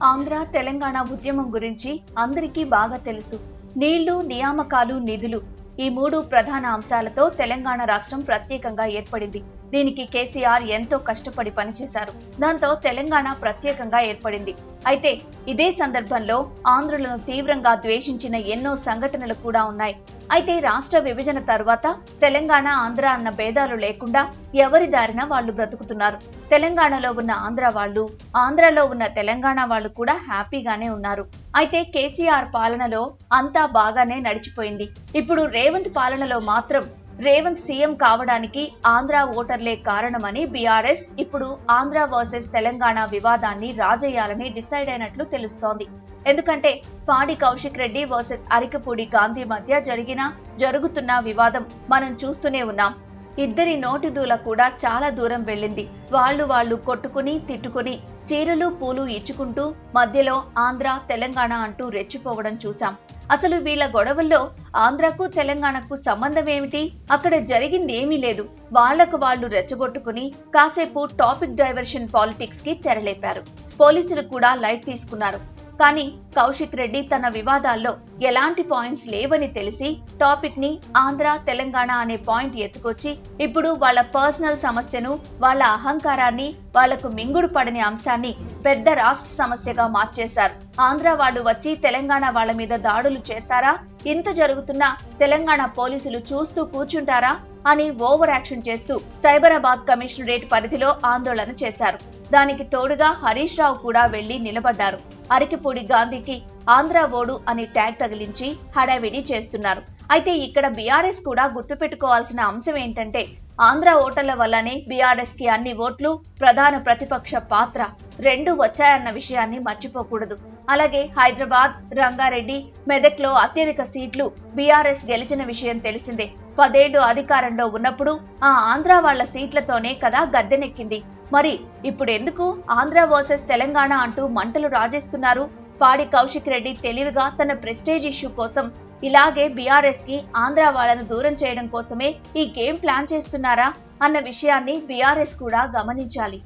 ఆంధ్ర తెలంగాణ ఉద్యమం గురించి అందరికీ బాగా తెలుసు. నీళ్ళు నియామకాలు నిధులు ఈ మూడు ప్రధాన అంశాలతో తెలంగాణ రాష్ట్రం ప్రత్యేకంగా ఏర్పడింది. దీనికి కేసీఆర్ ఎంతో కష్టపడి పనిచేశారు. దాంతో తెలంగాణ ప్రత్యేకంగా ఏర్పడింది. అయితే ఇదే సందర్భంలో ఆంధ్రులను తీవ్రంగా ద్వేషించిన ఎన్నో సంఘటనలు కూడా ఉన్నాయి. అయితే రాష్ట్ర విభజన తర్వాత తెలంగాణ ఆంధ్ర అన్న భేదాలు లేకుండా ఎవరి దారిన వాళ్ళు బ్రతుకుతున్నారు? తెలంగాణలో ఉన్న ఆంధ్ర వాళ్ళు ఆంధ్రలో ఉన్న తెలంగాణ వాళ్ళు కూడా హ్యాపీగానే ఉన్నారు. అయితే కేసీఆర్ పాలనలో అంతా బాగానే నడిచిపోయింది. ఇప్పుడు రేవంత్ పాలనలో మాత్రం రేవంత్ సీఎం కావడానికి ఆంధ్ర ఓటర్లే కారణమని బీఆర్ఎస్ ఇప్పుడు ఆంధ్ర వర్సెస్ తెలంగాణ వివాదాన్ని రాజేయాలని డిసైడ్ అయినట్లు తెలుస్తోంది. ఎందుకంటే పాడి కౌశిక్ రెడ్డి వర్సెస్ అరికపూడి గాంధీ మధ్య జరిగిన జరుగుతున్న వివాదం మనం చూస్తూనే ఉన్నాం. ఇద్దరి నోటి దూల కూడా చాలా దూరం వెళ్ళింది. వాళ్ళు వాళ్ళు కొట్టుకుని తిట్టుకుని చీరలు పూలు ఇచ్చుకుంటూ మధ్యలో ఆంధ్ర తెలంగాణ అంటూ రెచ్చిపోవడం చూశాం. అసలు వీళ్ళ గొడవల్లో ఆంధ్రకు తెలంగాణకు సంబంధం ఏమిటి? అక్కడ జరిగింది ఏమీ లేదు. వాళ్ళకు వాళ్ళు రెచ్చగొట్టుకుని కాసేపు టాపిక్ డైవర్షన్ పాలిటిక్స్కి తెరలేపారు. పోలీసులు కూడా లైట్ తీసుకున్నారు. కానీ కౌశిక్ రెడ్డి తన వివాదాల్లో ఎలాంటి పాయింట్స్ లేవని తెలిసి టాపిక్ని ఆంధ్ర తెలంగాణ అనే పాయింట్ ఎత్తుకొచ్చి ఇప్పుడు వాళ్ళ పర్సనల్ సమస్యను వాళ్ళ అహంకారాన్ని వాళ్ళకు మింగుడు పడని అంశాన్ని పెద్ద రాష్ట్ర సమస్యగా మార్చేశారు. ఆంధ్ర వాళ్ళు వచ్చి తెలంగాణ వాళ్ళ మీద దాడులు చేస్తారా? ఇంత జరుగుతున్నా తెలంగాణ పోలీసులు చూస్తూ కూర్చుంటారా? అని ఓవర్ యాక్షన్ చేస్తూ సైబరాబాద్ కమిషనరేట్ పరిధిలో ఆందోళన చేశారు. దానికి తోడుగా హరీష్ రావు కూడా వెళ్ళి నిలబడ్డారు. అరికిపూడి గాంధీకి ఆంధ్ర ఓడు అని ట్యాగ్ తగిలించి హడావిడి చేస్తున్నారు. అయితే ఇక్కడ బీఆర్ఎస్ కూడా గుర్తుపెట్టుకోవాల్సిన అంశం ఏంటంటే ఆంధ్ర ఓటర్ల వల్లనే బీఆర్ఎస్కి అన్ని ఓట్లు ప్రధాన ప్రతిపక్ష పాత్ర రెండు వచ్చాయన్న విషయాన్ని మర్చిపోకూడదు. అలాగే హైదరాబాద్ రంగారెడ్డి మెదక్లో అత్యధిక సీట్లు బీఆర్ఎస్ గెలిచిన విషయం తెలిసిందే. పదేళ్ళు అధికారంలో ఉన్నప్పుడు ఆ ఆంధ్ర వాళ్ళ సీట్లతోనే కదా గద్దెనెక్కింది. మరి ఇప్పుడు ఎందుకు ఆంధ్ర వర్సెస్ తెలంగాణ అంటూ మంటలు రాజేస్తున్నారు? పాడి కౌశిక్ రెడ్డి తెలివిగా తన ప్రెస్టేజ్ ఇష్యూ కోసం ఇలాగే బీఆర్ఎస్కి ఆంధ్ర వాళ్ళను దూరం చేయడం కోసమే ఈ గేమ్ ప్లాన్ చేస్తున్నారా? అన్న విషయాన్ని బీఆర్ఎస్ కూడా గమనించాలి.